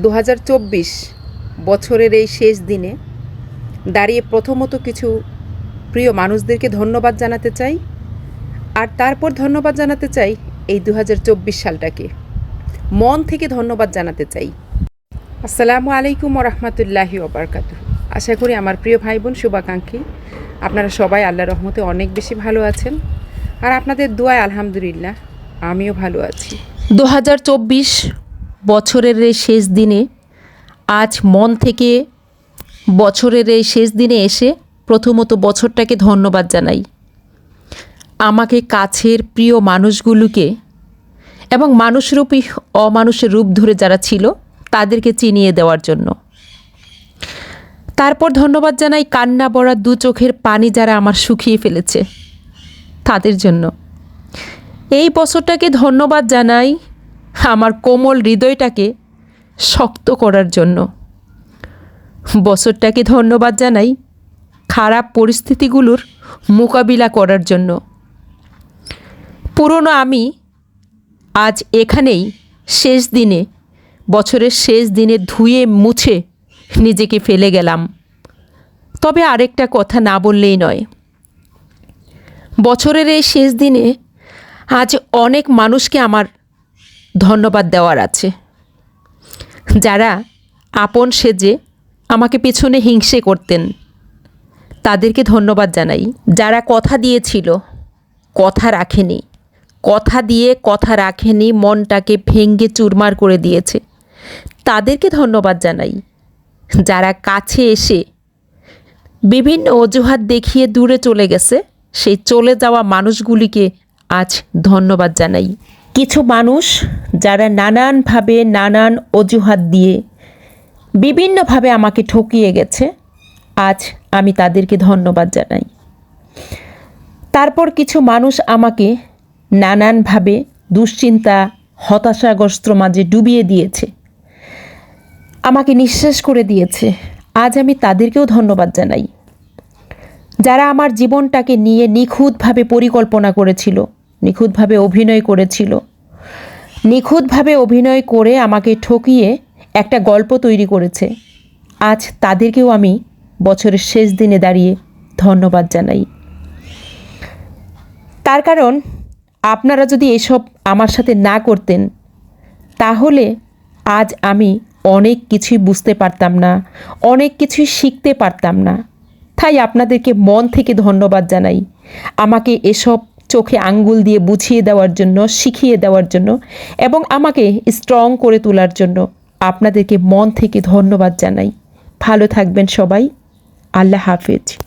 দু হাজার চব্বিশ বছরের এই শেষ দিনে দাঁড়িয়ে প্রথমত কিছু প্রিয় মানুষদেরকে ধন্যবাদ জানাতে চাই, আর তারপর ধন্যবাদ জানাতে চাই এই দু হাজার চব্বিশ সালটাকে। মন থেকে ধন্যবাদ জানাতে চাই। আসসালামু আলাইকুম রহমতুল্লাহি ওবরকাত আশা করি আমার প্রিয় ভাই বোন শুভাকাঙ্ক্ষী, আপনারা সবাই আল্লাহ রহমতে অনেক বেশি ভালো আছেন, আর আপনাদের দোয়ায় আলহামদুলিল্লাহ আমিও ভালো আছি। দু হাজার চব্বিশ বছরের এই শেষ দিনে, আজ মন থেকে বছরের এই শেষ দিনে এসে প্রথমত বছরটাকে ধন্যবাদ জানাই। আমাকে কাছের প্রিয় মানুষগুলোকে এবং মানুষরূপী অমানুষের রূপ ধরে যারা ছিল, তাদেরকে চিনিয়ে দেওয়ার জন্য। তারপর ধন্যবাদ জানাই কান্না বড়া দু চোখের পানি যারা আমার শুকিয়ে ফেলেছে। তাদের জন্য। এই বছরটাকে ধন্যবাদ জানাই আমার কোমল হৃদয়টাকে শক্ত করার জন্য। বছরটাকে ধন্যবাদ জানাই খারাপ পরিস্থিতিগুলোর মোকাবিলা করার জন্য। পুরনো আমি আজ এখানেই শেষ দিনে, বছরের শেষ দিনে ধুয়ে মুছে নিজেকে ফেলে গেলাম। তবে আরেকটা কথা না বললেই নয়। বছরের এই শেষ দিনে আজ অনেক মানুষকে আমার ধন্যবাদ দেওয়ার আছে। যারা আপন সেজে আমাকে পেছনে হিংসে করতেন, তাদেরকে ধন্যবাদ জানাই। যারা কথা দিয়েছিল, কথা রাখেনি। কথা দিয়ে কথা রাখেনি, মনটাকে ভেঙ্গে চুরমার করে দিয়েছে। তাদেরকে ধন্যবাদ জানাই। যারা কাছে এসে বিভিন্ন অজুহাত দেখিয়ে দূরে চলে গেছে, সেই চলে যাওয়া মানুষগুলিকে আজ ধন্যবাদ জানাই। কিছু মানুষ যারা নানানভাবে নানান অজুহাত দিয়ে বিভিন্নভাবে আমাকে ঠকিয়ে গেছে, আজ আমি তাদেরকে ধন্যবাদ জানাই। তারপর কিছু মানুষ আমাকে নানানভাবে দুশ্চিন্তা, হতাশাগ্রস্ত মাঝে ডুবিয়ে দিয়েছে। আমাকে নিঃশ্বাস করে দিয়েছে। আজ আমি তাদেরকেও ধন্যবাদ জানাই। যারা আমার জীবনটাকে নিয়ে নিখুঁতভাবে পরিকল্পনা করেছিল নিখুঁতভাবে অভিনয় করেছিল। নিখুঁতভাবে অভিনয় করে আমাকে ঠকিয়ে একটা গল্প তৈরি করেছে। আজ তাদেরকেও আমি বছরের শেষ দিনে দাঁড়িয়ে ধন্যবাদ জানাই। তার কারণ, আপনারা যদি এসব আমার সাথে না করতেন, তাহলে আজ আমি অনেক কিছুই বুঝতে পারতাম না, অনেক কিছুই শিখতে পারতাম না। তাই আপনাদেরকে মন থেকে ধন্যবাদ জানাই। আমাকে এসব চোখে আঙ্গুল দিয়ে বুঝিয়ে দেওয়ার জন্য, শিখিয়ে দেওয়ার জন্য এবং আমাকে স্ট্রং করে তোলার জন্য আপনাদেরকে মন থেকে ধন্যবাদ জানাই। ভালো থাকবেন সবাই। আল্লাহ হাফেজ।